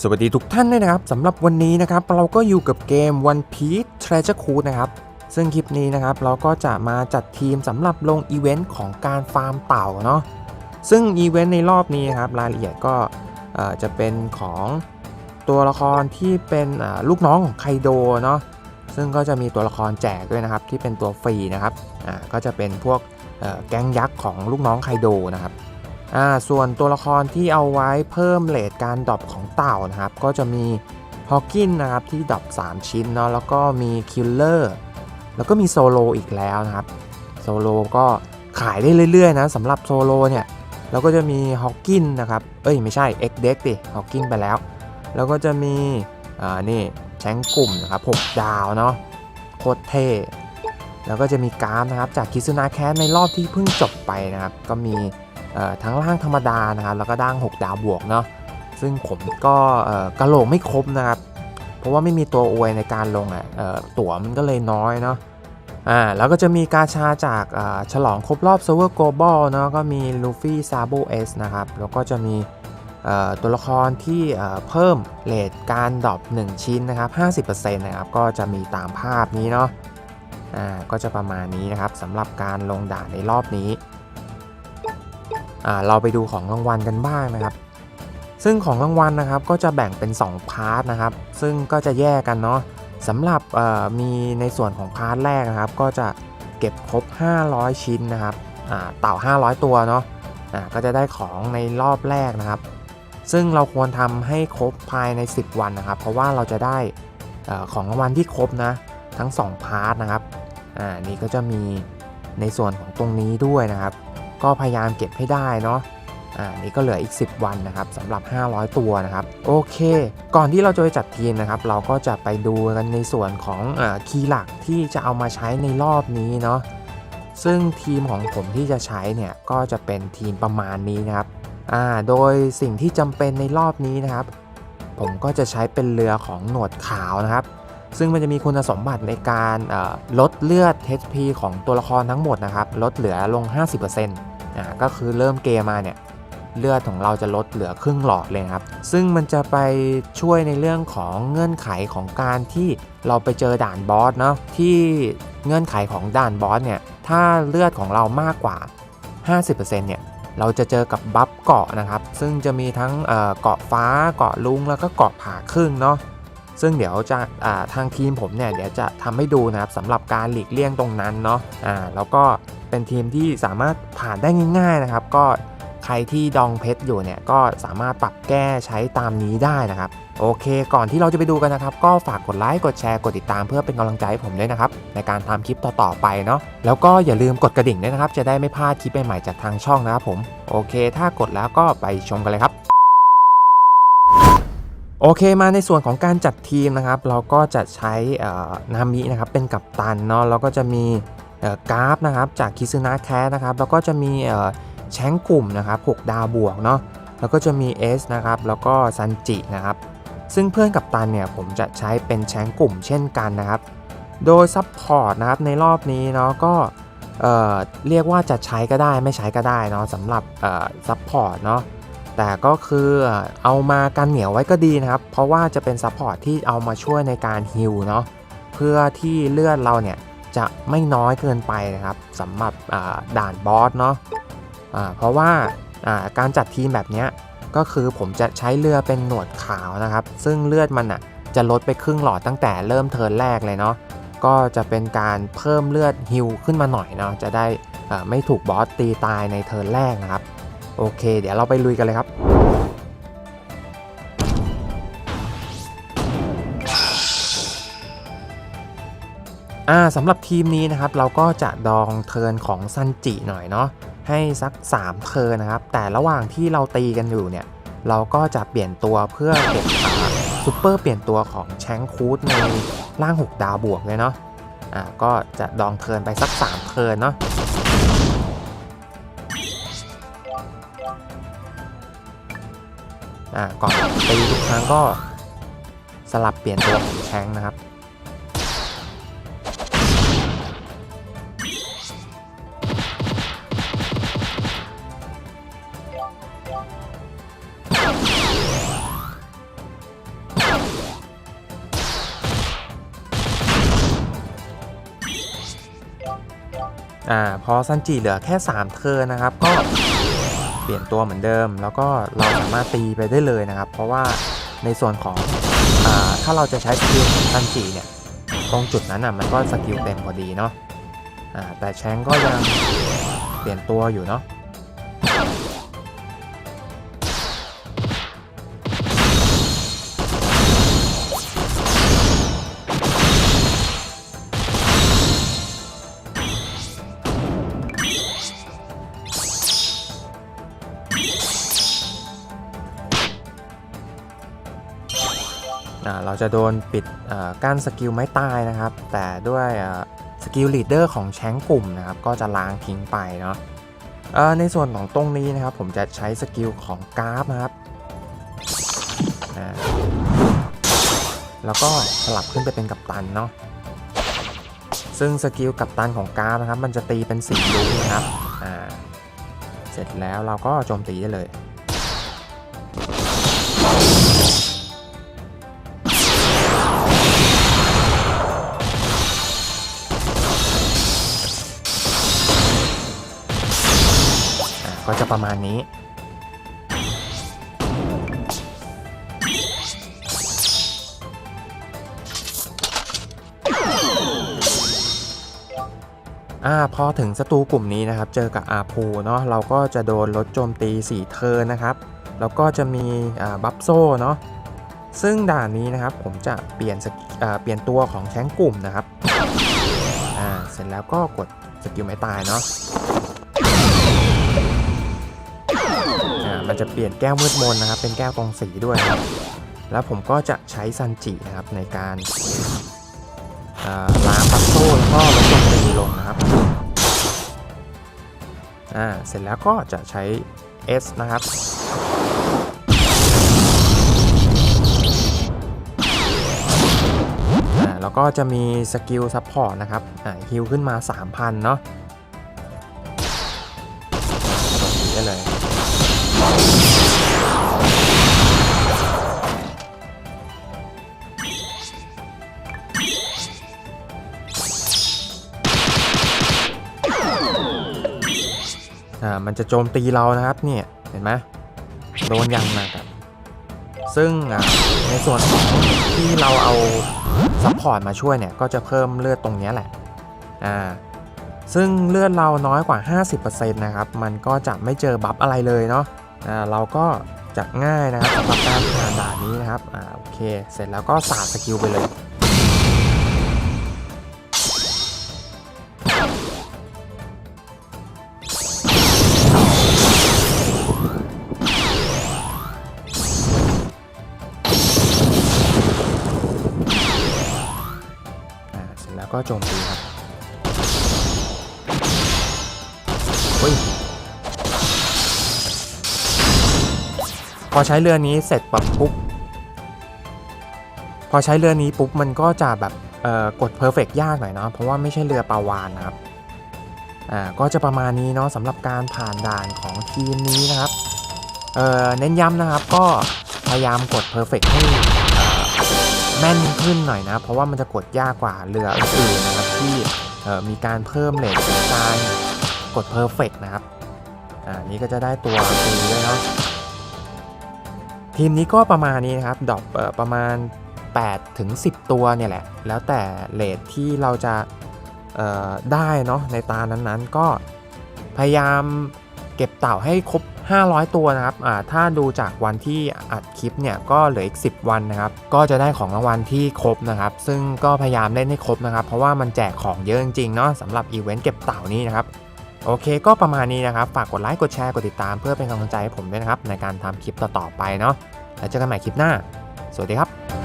สวัสดีทุกท่านด้วยนะครับสำหรับวันนี้นะครับเราก็อยู่กับเกม One Piece Treasure Cruise นะครับซึ่งคลิปนี้นะครับเราก็จะมาจัดทีมสำหรับลงอีเวนต์ของการฟาร์มเต่าเนาะซึ่งอีเวนต์ในรอบนี้นครับรายละเอียดก็จะเป็นของตัวละครที่เป็นลูกน้องของไคโดเนาะซึ่งก็จะมีตัวละครแจกด้วยนะครับที่เป็นตัวฟรีนะครับก็จะเป็นพวกแก๊งยักษ์ของลูกน้องไคโดนะครับ อ่าส่วนตัวละครที่เอาไว้เพิ่มเลทการดรอปของเต่านะครับ ก็จะมีฮอกกินนะครับที่ดรอป3 ชิ้นเนาะแล้วก็มีคิลเลอร์แล้วก็มีโซโลอีกแล้วนะครับโซโลก็ขายได้เรื่อยๆนะสำหรับโซโลเนี่ยแล้วก็จะมีฮอกกินนะครับเอ้ยไม่ใช่เอ็กเด็กดิฮอกกินไปแล้ว แล้วก็จะมีอ่านี่แชงกลุ่มนะครับ6ดาวเนาะโคตรเท่แล้วก็จะมีการ์ดนะครับจากคิซุนาแคสในรอบที่เพิ่งจบไปนะครับ ก็มี ทั้งล่างธรรมดานะครับแล้วก็ด่าง 6 ดาวบวกเนาะซึ่งผมก็กระโหลกไม่ครบนะครับ เพราะว่าไม่มีตัวอวยในการลงอะเอ่อตั๋วมันก็เลยน้อยเนาะอ่าแล้วก็จะมีกาชาจากฉลองครบรอบ Server Global เนาะก็มีลูฟี่ซาโบเอสนะครับ แล้วก็จะมีตัวละครที่เพิ่มเลทการดรอป1 ชิ้นนะครับ 50%นะครับ ก็จะมีตามภาพนี้เนาะ อ่า ก็จะประมาณนี้นะครับสำหรับการลงด่านในรอบนี้ เราไปดูของรางวัลกันบ้างนะครับ ซึ่งของรางวัลนะครับก็จะแบ่งเป็น 2 พาร์ทนะครับ ซึ่งก็จะแยกกันเนาะสำหรับมีในส่วนของพาร์ทแรกนะครับ ก็จะเก็บครบ 500 ชิ้นนะครับอ่าเต่า 500 ตัวเนาะอ่าก็จะได้ของในรอบแรกนะครับ ซึ่งเราควรทำให้ครบภายใน 10 วันนะครับ เพราะว่าเราจะได้ของรางวัลที่ครบนะทั้ง 2 พาร์ทนะครับ อ่า นี่ก็จะมีในส่วนของตรงนี้ด้วยนะครับ ก็พยายามเก็บให้ได้เนาะอ่านี่ก็เหลืออีก 10 วันนะครับสำหรับ 500 ตัวนะครับ โอเค ก่อนที่เราจะไปจัดทีมนะครับ เราก็จะไปดูกันในส่วนของอคีย์หลักที่จะเอามาใช้ในรอบนี้เนาะซึ่งทีมของผมที่จะใช้เนี่ยก็จะเป็นทีมประมาณนี้นะครับอ่าโดยสิ่งที่จำเป็นในรอบนี้นะครับ ผมก็จะใช้เป็นเรือของหนวดขาวนะครับ ซึ่งมันจะมีคุณสมบัติในการลดเลือด HP ของตัวละครทั้งหมดนะครับ ลดเหลือลง 50% อ่าก็คือเริ่มเกมมาเนี่ยเลือดของเราจะลดเหลือครึ่งหลอดเลยครับ ซึ่งมันจะไปช่วยในเรื่องของเงื่อนไขของการที่เราไปเจอด่านบอสเนาะที่เงื่อนไขของด่านบอสเนี่ยถ้าเลือดของเรามากกว่า 50%เนี่ยเราจะเจอกับบัฟเกาะนะครับ ซึ่งจะมีทั้งเกาะฟ้าเกาะลุงแล้วก็เกาะผ่าครึ่งเนาะซึ่งเดี๋ยวจะทางทีมผมเนี่ยเดี๋ยวจะทำให้ดูนะครับสำหรับการหลีกเลี่ยงตรงนั้นเนาะอ่าแล้วก็ เป็นทีมที่สามารถผ่านได้ง่าย ๆนะครับ ก็ใครที่ดองเพชรอยู่เนี่ยก็สามารถปรับแก้ใช้ตามนี้ได้นะครับ โอเค ก่อนที่เราจะไปดูกันนะครับ ก็ฝากกดไลค์กดแชร์กดติดตามเพื่อเป็นกำลังใจให้ผมด้วยนะครับ ในการทำคลิปต่อๆไปเนาะแล้วก็อย่าลืมกดกระดิ่งด้วยนะครับ จะได้ไม่พลาดคลิปใหม่ๆจากทางช่องนะครับผมโอเค ถ้ากดแล้วก็ไปชมกันเลยครับโอเคมาในส่วนของการจัดทีมนะครับ เราก็จะใช้นามินะครับเป็นกัปตันเนาะแล้วก็จะมี กราฟนะครับจากคิซึนะแคสนะครับแล้วก็จะมีแชงกลุ่มนะครับ6ดาวบวกเนาะแล้วก็จะมี S นะครับแล้วก็ซันจินะครับซึ่งเพื่อนกัปตันเนี่ยผมจะใช้เป็นแชงกลุ่มเช่นกันนะครับ โดยซัพพอร์ตนะครับในรอบนี้เนาะก็เเรียกว่าจะใช้ก็ได้ไม่ใช้ก็ได้เนาะสำหรับซัพพอร์ตเนาะแต่ก็คือเอามากันเหนียวไว้ก็ดีนะครับ เพราะว่าจะเป็นซัพพอร์ตที่เอามาช่วยในการฮิลเนาะเพื่อที่เลือดเราเนี่ย จะไม่น้อยเกินไปนะครับสำหรับด่านบอสเนาะเพราะว่าการจัดทีมแบบนี้ก็คือผมจะใช้เรือเป็นหนวดขาวนะครับ ซึ่งเลือดมันอะจะลดไปครึ่งหลอดตั้งแต่เริ่มเทิร์นแรกเลยเนาะก็จะเป็นการเพิ่มเลือดฮิลขึ้นมาหน่อยเนาะจะได้ไม่ถูกบอสตีตายในเทิร์นแรกนะครับ โอเค เดี๋ยวเราไปลุยกันเลยครับ อ่าสำหรับทีมนี้นะครับเราก็จะดองเทิร์นของซันจิหน่อยเนาะให้สัก 3 เทิร์นนะครับ แต่ระหว่างที่เราตีกันอยู่เนี่ย เราก็จะเปลี่ยนตัวเพื่อเก็บขาซูเปอร์เปลี่ยนตัวของแชงคูดในร่าง 6 ดาวบวกเลยเนาะอ่าก็จะดองเทิร์นไปสัก 3 เทิร์นเนาะอ่าก่อนตีทุกครั้งก็สลับเปลี่ยนตัวของแชงนะครับ อ่าพอซันจิเหลือแค่ 3 เทิร์นนะครับ ก็เปลี่ยนตัวเหมือนเดิม แล้วก็เราสามารถตีไปได้เลยนะครับ เพราะว่าในส่วนของอ่าถ้าเราจะใช้สกิลของซันจิเนี่ยตรงจุดนั้นอะมันก็สกิลเต็มพอดีเนาะอ่าแต่แชงก็ยังเปลี่ยนตัวอยู่เนาะ เราจะโดนปิดอ่ากั้นสกิลไม้ตายนะครับ แต่ด้วยสกิลลีดเดอร์ของแชงกลุ่มนะครับก็จะล้างทิ้งไปเนาะในส่วนของตรงนี้นะครับผมจะใช้สกิลของกราฟนะครับแล้วก็สลับขึ้นไปเป็นกัปตันเนาะซึ่งสกิลกัปตันของกราฟนะครับ มันจะตีเป็นสีลุ้นะครับเสร็จแล้วเราก็โจมตีได้เลย ก็จะประมาณนี้ อ่าพอถึงศัตรูกลุ่มนี้นะครับ เจอกับอาพูเนาะเราก็จะโดนลดโจมตี4เทิร์นะครับ แล้วก็จะมีบัฟโซ่เนาะซึ่งด่านนี้นะครับผมจะเปลี่ยนสกิอ่าเปลี่ยนตัวของแชงกลุ่มนะครับ อ่า เสร็จแล้วก็กดสกิลไม่ตายเนาะ อ่าจะเปลี่ยนแก้วมืดมนนะครับ เป็นแก้วตรงสีด้วยครับ แล้วผมก็จะใช้ซันจินะครับในการล้างปักโซ่แล้วก็ลดโจมตีลงนะครับอ่าเสร็จแล้วก็จะใช้ S นะครับอ่าแล้วก็จะมีสกิลซัพพอร์ตนะครับอ่าฮิลขึ้นมา 3,000 เนาะ อ่ามันจะโจมตีเรานะครับเนี่ยเห็นไหมโดนย่างหนักอะซึ่งในส่วนของที่เราเอาซัพพอร์ตมาช่วยเนี่ยก็จะเพิ่มเลือดตรงนี้แหละอ่าซึ่งเลือดเราน้อยกว่า 50%นะครับมันก็จะไม่เจอบัฟอะไรเลยเนาะอ่าเราก็จะง่ายนะครับสำหรับการผ่านด่านนี้นะครับอ่าโอเค เสร็จแล้วก็สาดสกิลไปเลย ก็โจมตีครับเฮ้ยพอใช้เรือนี้เสร็จแบบปุ๊บพอใช้เรือนี้ปุ๊บมันก็จะแบบเอ่อกดเพอร์เฟกยากหน่อยเนาะเพราะว่าไม่ใช่เรือปลาวานนะครับอ่าก็จะประมาณนี้เนาะสำหรับการผ่านด่านของทีมนี้นะครับเอ่อเน้นย้ำนะครับก็พยายามกดเพอร์เฟกให้ แม่นขึ้นหน่อยนะ เพราะว่ามันจะกดยากกว่าเรืออื่นนะครับที่มีการเพิ่มเลทการกด Perfect นะครับอ่านี่ก็จะได้ตัวฟรีด้วยเนาะทีมนี้ก็ประมาณนี้นะครับดอปเอ่อประมาณ8ถึง10 ตัวเนี่ยแหละ แล้วแต่เลทที่เราจะได้เนาะในตานั้นๆ ก็พยายามเก็บเต่าให้ครบ 500 ตัวนะครับถ้าดูจากวันที่อัดคลิปเนี่ยก็เหลืออีก 10 วันนะครับ ก็จะได้ของรางวัลที่ครบนะครับ ซึ่งก็พยายามเล่นให้ครบนะครับ เพราะว่ามันแจกของเยอะจริงๆเนาะสำหรับอีเวนต์เก็บเต่านี้นะครับ โอเคก็ประมาณนี้นะครับ ฝากกดไลค์ กดแชร์ กดติดตามเพื่อเป็นกำลังใจให้ผมด้วยนะครับ ในการทำคลิปต่อๆไปเนาะ แล้วเจอกันใหม่คลิปหน้า สวัสดีครับ